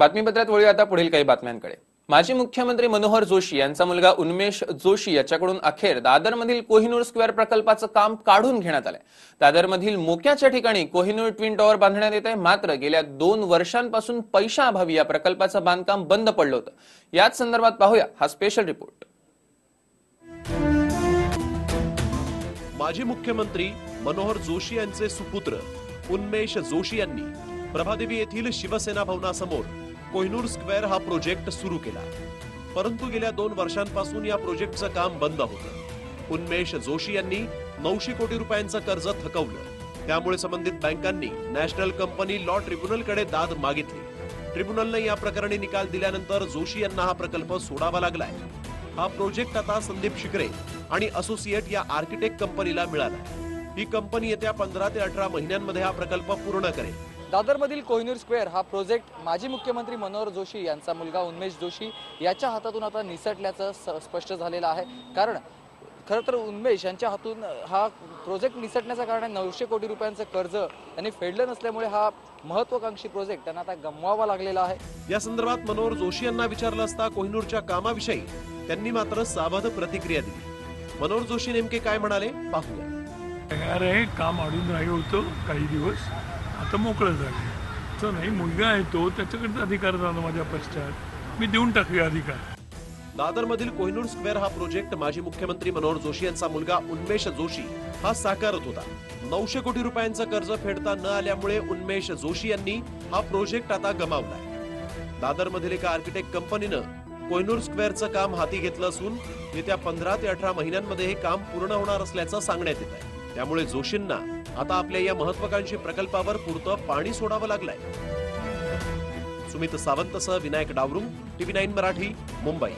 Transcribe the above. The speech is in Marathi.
बातमीपत्रात वळूया आता पुढील काही बातम्यांकडे. माजी मुख्यमंत्री मनोहर जोशी यांचा मुलगा उन्मेष जोशी याच्याकडून अखेर दादरमधील कोहिनूर स्क्वेअर प्रकल्पाचं काम काढून घेण्यात आलंय. दादरमधील मोक्याच्या ठिकाणी कोहिनूर ट्विन टॉवर बांधण्यात येत आहे मात्र गेल्या दोन वर्षांपासून पैशाअभावी या प्रकल्पाचं बांधकाम बंद पडलं होतं. याच संदर्भात पाहूया हा स्पेशल रिपोर्ट माजी मुख्यमंत्री मनोहर जोशी यांचे सुपुत्र उन्मेष जोशी यांनी प्रभादेवी येथील शिवसेना भवनासमोर कोहिनूर स्क्वेअर हा प्रोजेक्ट सुरू केला. परंतु गेल्या दोन वर्षांपासून या प्रोजेक्टचं काम बंद होतं. उन्मेष जोशी यांनी नऊशे कोटी रुपयांचं कर्ज थकवलं. त्यामुळे संबंधित बँकांनी नॅशनल कंपनी लॉ ट्रिब्युनलकडे दाद मागितली. ट्रिब्युनलने या प्रकरणी निकाल दिल्यानंतर जोशी यांना हा प्रकल्प सोडावा लागलाय. हा प्रोजेक्ट आता संदीप शिकरे आणि असोसिएट या आर्किटेक्ट कंपनीला मिळाला ही कंपनी येत्या पंधरा ते अठरा महिन्यांमध्ये हा प्रकल्प पूर्ण करेल. दादरमधील कोहिनूर स्क्वेअर हा प्रोजेक्ट माजी मुख्यमंत्री मनोहर जोशी यांचा मुलगा उन्मेष जोशी याच्या हातातून आता निसटल्याचं स- स्पष्ट झालेलं आहे. कारण खरं तर उन्मेष यांच्या हातून हा प्रोजेक्ट निसटण्याचं कारण आहे नऊशे कोटी रुपयांचं कर्ज त्यांनी फेडलं नसल्यामुळे हा महत्वाकांक्षी प्रोजेक्ट त्यांना आता गमवावा लागलेला आहे. या संदर्भात मनोहर जोशी यांना विचारलं असता कोहिनूरच्या कामाविषयी त्यांनी मात्र सावध प्रतिक्रिया दिली. मनोहर जोशी नेमके काय म्हणाले पाहूया. तयार आहे काम अडून राहिलं होतं काही दिवस. आता मोकळं झालं. तर नाही मुलगा आहे तो त्याच्याकडे अधिकार झाला माझ्या पश्चात. मी देऊन टाकूया अधिकार. दादरमधील कोहिनूर स्क्वेअर हा प्रोजेक्ट माजी मुख्यमंत्री मनोहर जोशी यांचा मुलगा उन्मेष जोशी हा साकारत होता. नऊशे कोटी रुपयांचं कर्ज फेडता न आल्यामुळे उन्मेष जोशी यांनी हा प्रोजेक्ट आता गमावलाय. दादरमधील एका आर्किटेक्ट कंपनीनं कोहिनूर स्क्वेअरचं काम हाती घेतलं असून येत्या पंधरा ते अठरा महिन्यांमध्ये हे काम पूर्ण होणार असल्याचं सांगण्यात येत आहे त्यामुळे जोशींना आता आपल्या या महत्वाकांक्षी प्रकल्पावर पुरतं पाणी सोडावं लागलंय. सुमित सावंतसह विनायक डावरुंग टीव्ही नाईन मराठी मुंबई.